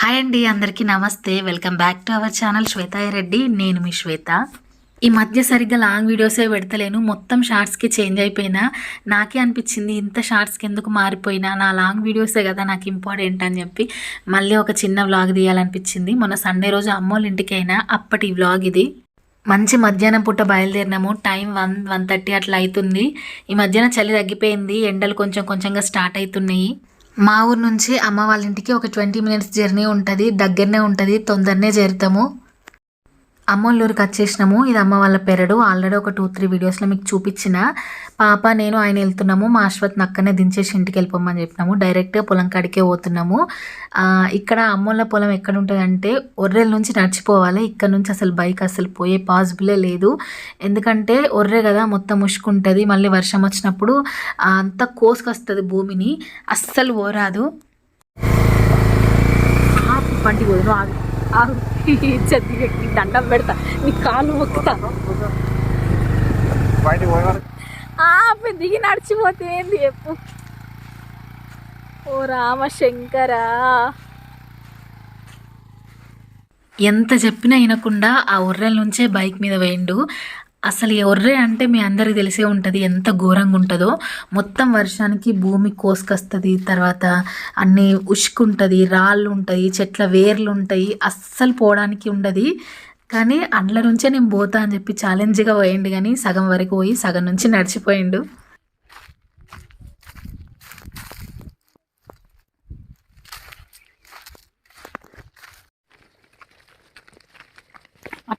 Hi అండి అందరికీ నమస్తే. Welcome back to our channel శ్వేతాయ Reddy నేను మీ శ్వేత ఈ మధ్య సరిగ్గా లాంగ్ వీడియోసే పెడతలేను. మొత్తం షార్ట్స్కి చేంజ్ అయిపోయినా నాకే అనిపించింది ఇంత షార్ట్స్కి ఎందుకు మారిపోయినా? నా లాంగ్ వీడియోసే కదా నాకు ఇంపార్టెంట్ అని చెప్పి మళ్ళీ ఒక చిన్న వ్లాగ్ తీయాలనిపించింది. మొన్న సండే రోజు అమ్మోళ్ళ ఇంటికి అయినా అప్పటి వ్లాగ్ ఇది. మంచి మధ్యాహ్నం పూట బయలుదేరినాము. టైం వన్ వన్ థర్టీ అట్లా అవుతుంది. ఈ మధ్యాహ్నం చలి తగ్గిపోయింది. ఎండలు కొంచెం కొంచెంగా స్టార్ట్ అవుతున్నాయి. మా ఊరు నుంచి అమ్మ వాళ్ళ ఇంటికి ఒక ట్వంటీ మినిట్స్ జర్నీ ఉంటుంది దగ్గరనే ఉంటుంది తొందరనే చేరుతాము. అమ్మోళ్ళూరికి వచ్చేసినాము ఇది అమ్మ వాళ్ళ పెరడు. ఆల్రెడీ ఒక టూ త్రీ వీడియోస్లో మీకు చూపించిన. పాప నేను ఆయన వెళ్తున్నాము. మా అశ్వత్ నక్కనే దించేసి ఇంటికి వెళ్ళిపోమని చెప్పినాము. డైరెక్ట్గా పొలం కాడికే పోతున్నాము. ఇక్కడ అమ్మోళ్ళ పొలం ఎక్కడ ఉంటుంది అంటే ఒర్రెల నుంచి నడిచిపోవాలి. ఇక్కడ నుంచి అసలు బైక్ అసలు పోయే పాసిబులే లేదు. ఎందుకంటే ఒర్రె కదా మొత్తం ముష్కుంటుంది మళ్ళీ వర్షం వచ్చినప్పుడు అంత అంతా కోసుకొస్తుంది భూమిని. అస్సలు ఓరాదు బండి పోదు. ఆగు ఆగు. చెత్తి దండం పెడతా. నీ కాలు మొక్కుతా. దిగి నడిచిపోతే ఏంది చెప్పు. ఓ రామ శంకరా ఎంత చెప్పినా వినకుండా ఆ ఒర్రెల నుంచే బైక్ మీద వేయండు. అసలు ఈ ఒర్రె అంటే మీ అందరికి తెలిసే ఉంటుంది ఎంత ఘోరంగా ఉంటుందో. మొత్తం వర్షానికి భూమి కోసుకొస్తుంది తర్వాత అన్ని ఉష్కుంటుంది రాళ్ళు ఉంటాయి చెట్ల వేర్లు ఉంటాయి అస్సలు పోవడానికి ఉండదు. కానీ అండ్ల నుంచే నేను పోతా అని చెప్పి ఛాలెంజ్గా పోయిండు కానీ సగం వరకు పోయి సగం నుంచి నడిచిపోయిండు.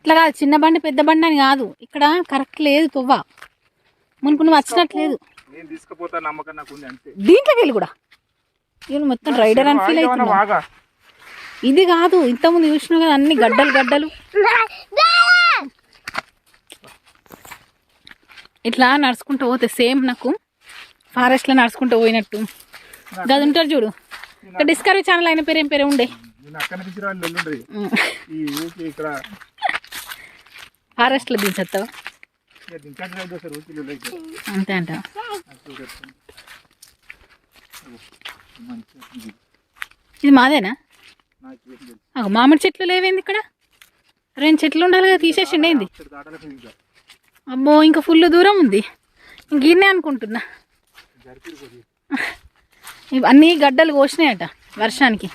అట్లా కాదు. చిన్న బండి పెద్ద బండి అని కాదు. ఇక్కడ కరెక్ట్ లేదు తువ్వ. మునుపు నువ్వు వచ్చినట్లేదు దీంట్లోకి వెళ్ళి కూడా. మొత్తం రైడర్ అని ఫీల్ అవుతున్నా బాగా ఇది కాదు. ఇంతకుముందు చూసినావు కదా అన్ని గడ్డలు గడ్డలు. ఇట్లా నడుచుకుంటూ పోతే సేమ్ నాకు. ఫారెస్ట్లో నడుచుకుంటూ పోయినట్టు. గది ఉంటారు చూడు. ఇక్కడ డిస్కవరీ ఛానల్ అయిన పేరు ఏం పేరు ఉండే నేను అక్కడ నుంచి వాళ్ళు వెళ్ళుండ్రి ఈ ఊరికి ఇక్కడ ఫారెస్ట్లో దించేస్తావా? అంతే అంట. ఇది మాదేనా? మామిడి చెట్లు లేవేంది ఇక్కడ? రెండు చెట్లు ఉండాలి కదా తీసేసిండి దాటలేదు ఇంకా. అమ్మో ఇంకా ఫుల్ దూరం ఉంది. ఇంక ఈయనే అనుకుంటున్నా. ఇవన్నీ గడ్డలు కోసినాయట వర్షానికి.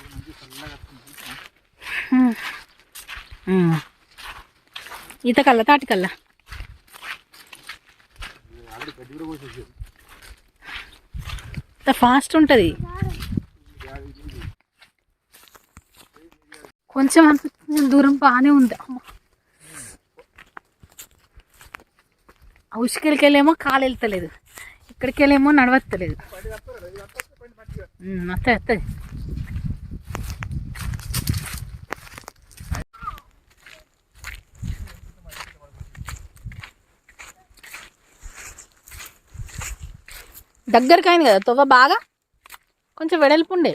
పోసేసారు ఇంత ఫాస్ట్ ఉంటుంది. కొంచెం అనిపిస్తుంది దూరం బాగానే ఉంది అమ్మ. ఆ కాలు వెళ్తలేదు. ఇక్కడికి వెళ్ళేమో నడవత్తలేదు. ఉమ్, వస్తాయి దగ్గరికి అయింది కదా తొవ్వ బాగా? కొంచెం వెడల్పుండే.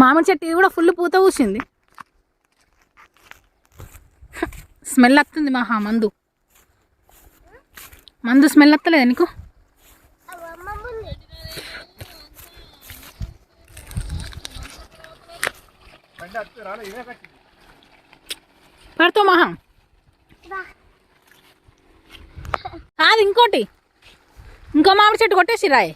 మామిడి చెట్టు ఇది కూడా ఫుల్ పూత పూసింది. స్మెల్ వస్తుంది మహా మందు. మందు స్మెల్ వస్తలేదు నీకు? బండి మహా కాదు ఇంకోటి. ఇంకో మామిడి చెట్టు కొట్టేసి రాయి.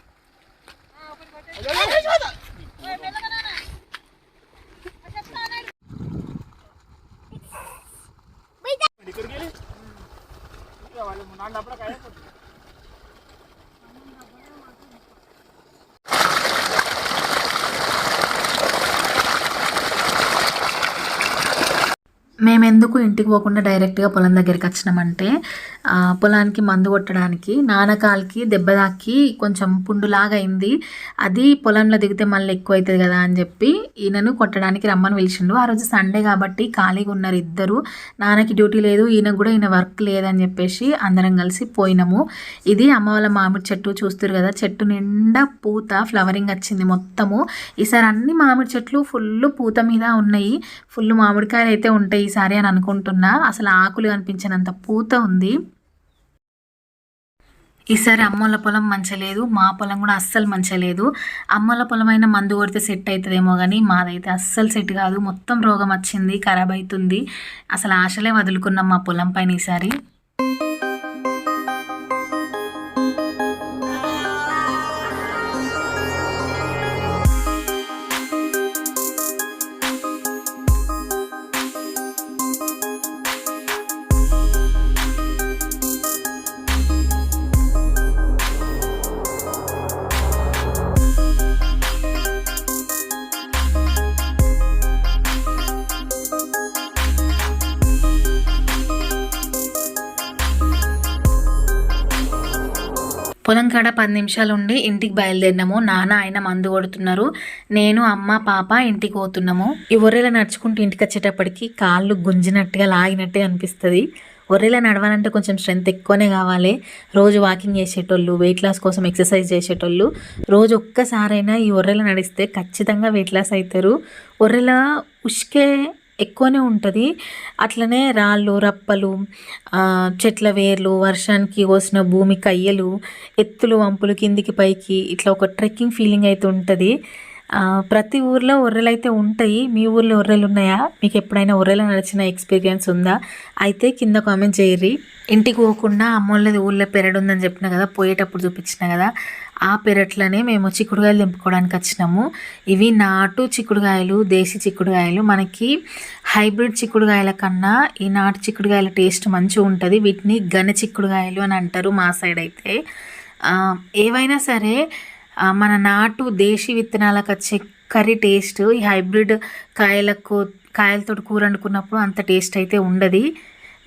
ఇక్కడికి వెళ్ళి. మేమెందుకు మేము ఎందుకు ఇంటికి పోకుండా డైరెక్ట్గా పొలం దగ్గరికి వచ్చినామంటే పొలానికి మందు కొట్టడానికి నానకాలకి దెబ్బ తాకి కొంచెం పుండులాగా అయింది. అది పొలంలో దిగితే మళ్ళీ ఎక్కువ అవుతుంది కదా అని చెప్పి ఈయనను కొట్టడానికి రమ్మని పిలిచిండు. ఆ రోజు సండే కాబట్టి ఖాళీగా ఉన్నారు ఇద్దరు. నాన్నకి డ్యూటీ లేదు ఈయనకు కూడా ఈయన వర్క్ లేదని చెప్పేసి అందరం కలిసి పోయినాము. ఇది అమ్మ వాళ్ళ మామిడి చెట్టు చూస్తారు కదా చెట్టు నిండా పూత ఫ్లవరింగ్ వచ్చింది మొత్తము. ఈసారి అన్ని మామిడి చెట్లు ఫుల్ పూత మీద ఉన్నాయి. ఫుల్ మామిడికాయలు అయితే ఉంటాయి ఈసారి అని అనుకుంటున్నా. అసలు ఆకులు కనిపించినంత పూత ఉంది. ఈసారి అమ్మోళ్ళ పొలం మంచిగా లేదు. మా పొలం కూడా అస్సలు మంచలేదు లేదు. అమ్మోళ్ళ పొలం అయినా మందు కొడితే సెట్ అవుతుందేమో కానీ మాదైతే అస్సలు సెట్ కాదు. మొత్తం రోగం వచ్చింది ఖరాబ్ అవుతుంది. అసలు ఆశలే వదులుకున్నాం మా పొలం పైన ఈసారి. పొలం కాడ పది నిమిషాలు ఉండి ఇంటికి బయలుదేరినాము. నాన్న ఆయన మందు కొడుతున్నారు. నేను అమ్మ పాప ఇంటికి పోతున్నాము. ఈ ఒర్రెలా నడుచుకుంటూ ఇంటికి వచ్చేటప్పటికి కాళ్ళు గుంజినట్టుగా లాగినట్టే అనిపిస్తుంది. ఒర్రెలా నడవాలంటే కొంచెం స్ట్రెంత్ ఎక్కువనే కావాలి. రోజు వాకింగ్ చేసేటోళ్ళు వెయిట్ లాస్ కోసం ఎక్సర్సైజ్ చేసేటోళ్ళు రోజు ఒక్కసారైనా ఈ ఒర్రెల నడిస్తే ఖచ్చితంగా వెయిట్ లాస్ అవుతారు ఒర్రెల ఉష్కే ఎక్కువనే ఉంటుంది. అట్లనే రాళ్ళు రప్పలు చెట్ల వేర్లు వర్షానికి కోసిన భూమి కయ్యలు ఎత్తులు వంపులు కిందికి పైకి ఇట్లా ఒక ట్రెక్కింగ్ ఫీలింగ్ అయితే ఉంటుంది. ప్రతి ఊర్లో ఒర్రెలు అయితే ఉంటాయి. మీ ఊర్లో ఒర్రెలు ఉన్నాయా మీకు ఎప్పుడైనా ఒర్రెలు నడిచిన ఎక్స్పీరియన్స్ ఉందా? అయితే కింద కామెంట్ చేయరి ఇంటికి పోకుండా అమ్మోళ్ళది ఊళ్ళో పెరడు ఉందని చెప్పిన కదా పోయేటప్పుడు చూపించిన కదా ఆ పెరట్లనే మేము చిక్కుడుకాయలు తెంపుకోవడానికి వచ్చినాము. ఇవి నాటు చిక్కుడుకాయలు దేశీ చిక్కుడుకాయలు. మనకి హైబ్రిడ్ చిక్కుడుకాయల కన్నా ఈ నాటు చిక్కుడుకాయల టేస్ట్ మంచిగా ఉంటుంది. వీటిని ఘన చిక్కుడుకాయలు అని అంటారు మా సైడ్ అయితే. ఏవైనా సరే మన నాటు దేశీ విత్తనాలకు వచ్చే కర్రీ టేస్ట్ ఈ హైబ్రిడ్ కాయలకు కాయలతో కూర వండుకున్నప్పుడు అంత టేస్ట్ అయితే ఉండదు.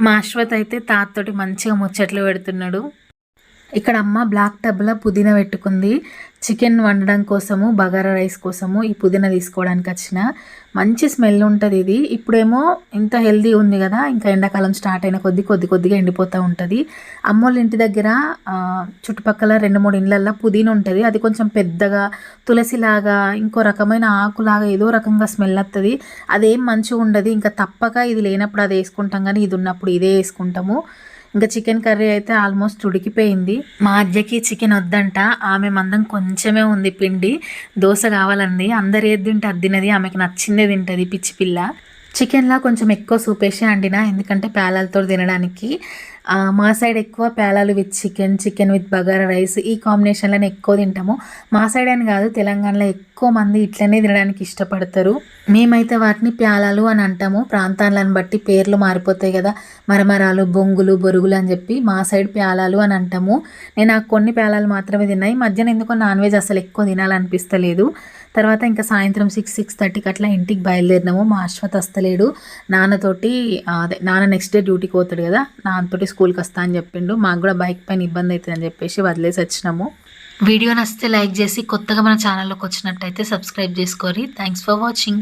మా అశ్వత్ అయితే తాతతోటి మంచిగా ముచ్చట్లు పెడుతున్నాడు. ఇక్కడ అమ్మ బ్లాక్ టబ్లో పుదీనా పెట్టుకుంది. చికెన్ వండడం కోసము బగారా రైస్ కోసము ఈ పుదీనా తీసుకోవడానికి వచ్చిన. మంచి స్మెల్ ఉంటుంది ఇది. ఇప్పుడేమో ఇంత హెల్దీ ఉంది కదా ఇంకా ఎండాకాలం స్టార్ట్ అయిన కొద్ది కొద్ది కొద్దిగా ఎండిపోతూ ఉంటుంది. అమ్మోళ్ళ ఇంటి దగ్గర చుట్టుపక్కల రెండు మూడు ఇళ్ళల్లో పుదీనా ఉంటుంది. అది కొంచెం పెద్దగా తులసిలాగా ఇంకో రకమైన ఆకులాగా ఏదో రకంగా స్మెల్ వస్తుంది అదేం మంచిగా ఉండదు. ఇంకా తప్పక ఇది లేనప్పుడు అది వేసుకుంటాం కానీ ఇది ఉన్నప్పుడు ఇదే వేసుకుంటాము. ఇంకా చికెన్ కర్రీ అయితే ఆల్మోస్ట్ ఉడికిపోయింది. మా అజ్జకి చికెన్ వద్దంట. ఆమె మందం కొంచెమే ఉంది పిండి. దోశ కావాలంది. అందరు ఏది తింటే అది తినది. ఆమెకి నచ్చిందే తింటుంది పిచ్చి పిల్ల. చికెన్లా కొంచెం ఎక్కువ సూప్ వేసి వండిన ఎందుకంటే పేలాలతో తినడానికి. మా సైడ్ ఎక్కువ పేలాలు with chicken chicken with bagara rice ఈ కాంబినేషన్లోనే ఎక్కువ తింటాము. మా సైడ్ అని కాదు తెలంగాణలో ఎక్కువ మంది ఇట్లనే తినడానికి ఇష్టపడతారు. మేమైతే వాటిని ప్యాలాలు అని అంటాము. ప్రాంతాలను బట్టి పేర్లు మారిపోతాయి కదా. మరమరాలు బొంగులు బొరుగులు అని చెప్పి మా సైడ్ ప్యాలాలు అని అంటాము. నేను ఆ కొన్ని ప్యాలాలు మాత్రమే తిన్నాయి మధ్యాహ్నం ఎందుకో నాన్ వెజ్ అసలు ఎక్కువ తినాలనిపిస్తలేదు. తర్వాత ఇంకా సాయంత్రం సిక్స్ సిక్స్ థర్టీకి అట్లా ఇంటికి బయలుదేరినాము. మా అశ్వత్ వస్తలేడు. నాన్నతోటి అదే నాన్న నెక్స్ట్ డే డ్యూటీకి పోతాడు కదా. నాన్నతోటి స్కూల్కి వస్తా అని చెప్పిండు. మాకు కూడా బైక్ పైన ఇబ్బంది అవుతుంది అని చెప్పేసి వదిలేసి వచ్చినాము. వీడియో నచ్చితే లైక్ చేసి కొత్తగా మన ఛానల్లోకి వచ్చినట్టయితే సబ్స్క్రైబ్ చేసుకోరి థ్యాంక్స్ ఫర్ వాచింగ్.